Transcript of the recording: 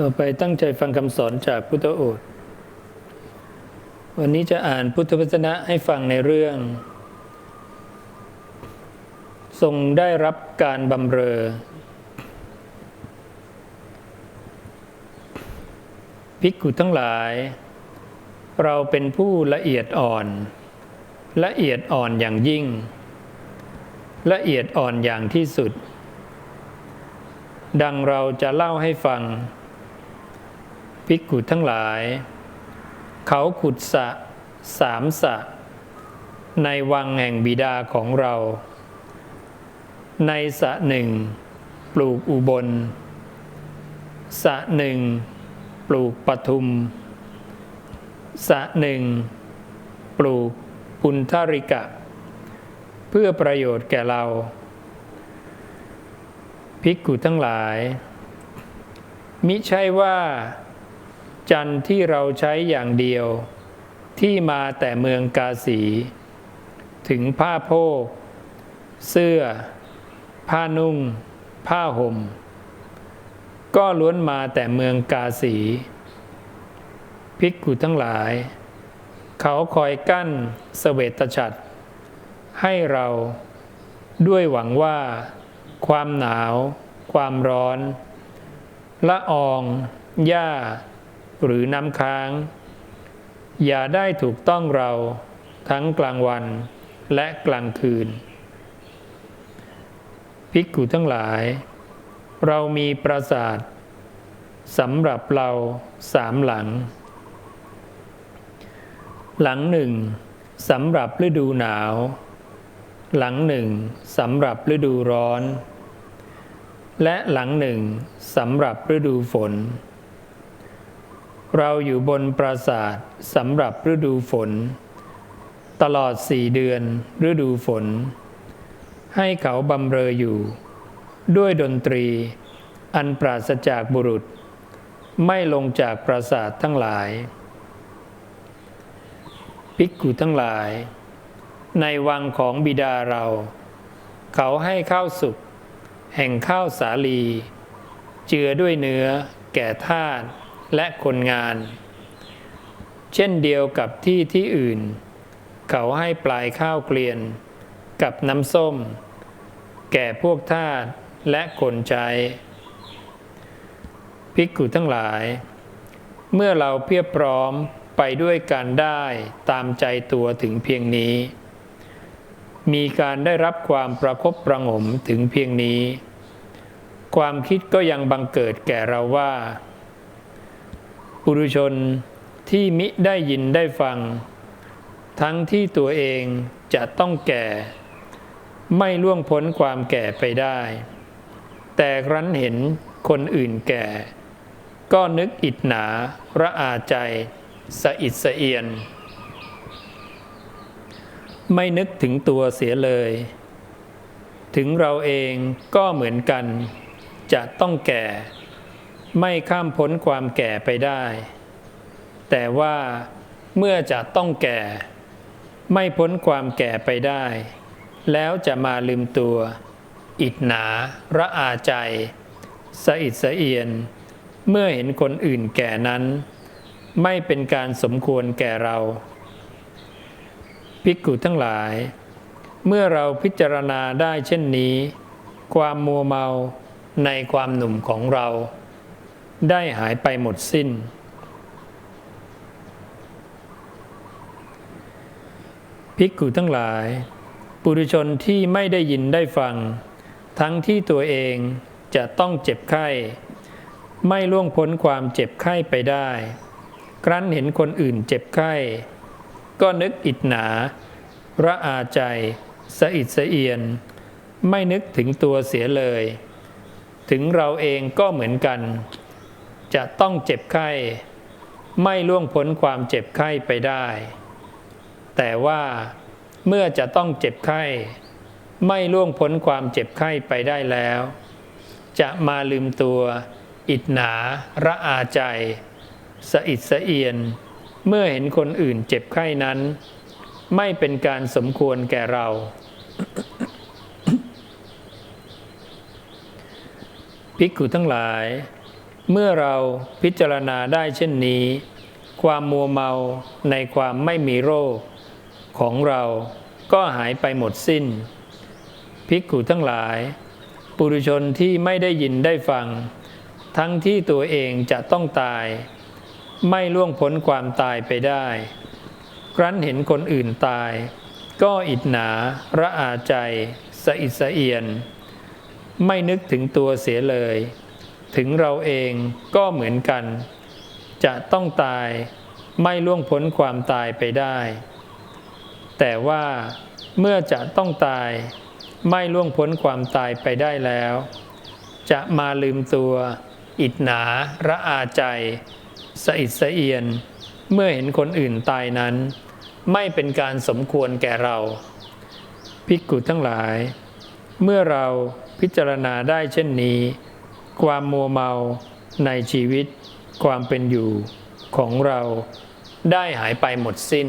ต่อไปตั้งใจฟังคำสอนจากพุทธโอษฐ์วันนี้จะอ่านพุทธวจนะให้ฟังในเรื่อง ทรงได้รับการบำเรอ ภิกขุทั้งหลาย เราเป็นผู้ละเอียดอ่อน ละเอียดอ่อนอย่างยิ่ง ละเอียดอ่อนอย่างที่สุด ดังเราจะเล่าให้ฟัง ภิกขุทั้งหลาย เขาขุดสะสามสะ ในวังแห่งบิดาของเรา ในสะหนึ่ง ปลูกอุบล สะหนึ่ง ปลูกปทุม สะหนึ่ง ปลูกปุณธริกะ เพื่อประโยชน์แก่เรา ภิกขุทั้งหลายมิใช่ว่า จันทร์ที่เราใช้อย่างเดียว ที่มาแต่เมืองกาสี ถึงผ้าโพก เสื้อ ผ้านุ่ง ผ้าห่ม ก็ล้วนมาแต่เมืองกาสีภิกขุทั้งหลาย เขาคอยกั้นเสเวตฉัตรให้เราด้วยหวังว่า ความหนาว ความร้อน ละออง หญ้า หรือน้ำค้าง อย่าได้ถูกต้องเราทั้งกลางวันและกลางคืนภิกขุทั้งหลาย เรามีปราสาทสำหรับเราสามหลัง หลังหนึ่งสำหรับฤดูหนาว หลังหนึ่งสำหรับฤดูร้อน และหลังหนึ่งสำหรับฤดูฝน เราอยู่บนปราสาทสำหรับฤดูฝน ตลอดสี่เดือนฤดูฝน ให้เขาบำเรออยู่ ด้วยดนตรีอันปราศจากบุรุษ ไม่ลงจากปราสาททั้งหลาย ภิกขุทั้งหลาย ในวังของบิดาเรา เขาให้ข้าวสุกแห่งข้าวสาลี เจือด้วยเนื้อแก่ทาส และคนงาน เช่นเดียวกับที่ที่อื่น เขาให้ปลายข้าวเกลียน กับน้ำส้ม แก่พวกทาสและคนใช้ภิกขุทั้งหลาย เมื่อเราเพียบพร้อมไปด้วยการได้ตามใจตัวถึงเพียงนี้ มีการได้รับความประคบประงมถึงเพียงนี้ ความคิดก็ยังบังเกิดแก่เราว่า ปุรุชนที่มิได้ยินได้ฟัง ทั้งที่ตัวเองจะต้องแก่ ไม่ล่วงพ้นความแก่ไปได้ แต่ครั้นเห็นคนอื่นแก่ ก็นึกอิดหนาระอาใจสะอิดสะเอียน ไม่นึกถึงตัวเสียเลย ถึงเราเองก็เหมือนกัน จะต้องแก่ ไม่ข้ามพ้นความแก่ไปได้ แต่ว่าเมื่อจะต้องแก่ ไม่พ้นความแก่ไปได้ แล้วจะมาลืมตัว อิดหนาระอาใจ สะอิดสะเอียน เมื่อเห็นคนอื่นแก่นั้น ไม่เป็นการสมควรแก่เราภิกขุทั้งหลาย เมื่อเราพิจารณาได้เช่นนี้ ความมัวเมาในความหนุ่มของเรา ได้หายไปหมดสิ้น ภิกขุทั้งหลาย ปุถุชนที่ไม่ได้ยินได้ฟัง ทั้งที่ตัวเองจะต้องเจ็บไข้ ไม่ล่วงพ้นความเจ็บไข้ไปได้ ครั้นเห็นคนอื่นเจ็บไข้ ก็นึกอิดหนาระอาใจ สะอิดสะเอียน ไม่นึกถึงตัวเสียเลย ถึงเราเองก็เหมือนกัน จะต้องเจ็บไข้ ไม่ล่วงพ้นความเจ็บไข้ไปได้ แต่ว่าเมื่อจะต้องเจ็บไข้ ไม่ล่วงพ้นความเจ็บไข้ไปได้แล้ว จะมาลืมตัว อิดหนาระอาใจ สะอิดสะเอียน เมื่อเห็นคนอื่นเจ็บไข้นั้น ไม่เป็นการสมควรแก่เราภิกขุทั้งหลาย เมื่อเราพิจารณาได้เช่นนี้ ความมัวเมาในความไม่มีโรค ของเราก็หายไปหมดสิ้น ภิกขุทั้งหลาย ปุถุชนที่ไม่ได้ยินได้ฟัง ทั้งที่ตัวเองจะต้องตาย ไม่ล่วงพ้นความตายไปได้ ครั้นเห็นคนอื่นตาย ก็อิดหนาระอาใจสะอิดสะเอียน ไม่นึกถึงตัวเสียเลย ถึงเราเองก็เหมือนกัน จะต้องตายไม่ล่วงพ้นความตายไปได้ แต่ว่าเมื่อจะต้องตายไม่ล่วงพ้นความตายไปได้แล้ว จะมาลืมตัว อิดหนาระอาใจสะอิดสะเอียน เมื่อเห็นคนอื่นตายนั้น ไม่เป็นการสมควรแก่เราภิกขุทั้งหลาย เมื่อเราพิจารณาได้เช่นนี้ ความมัวเมาในชีวิตความเป็นอยู่ของเราได้หายไปหมดสิ้น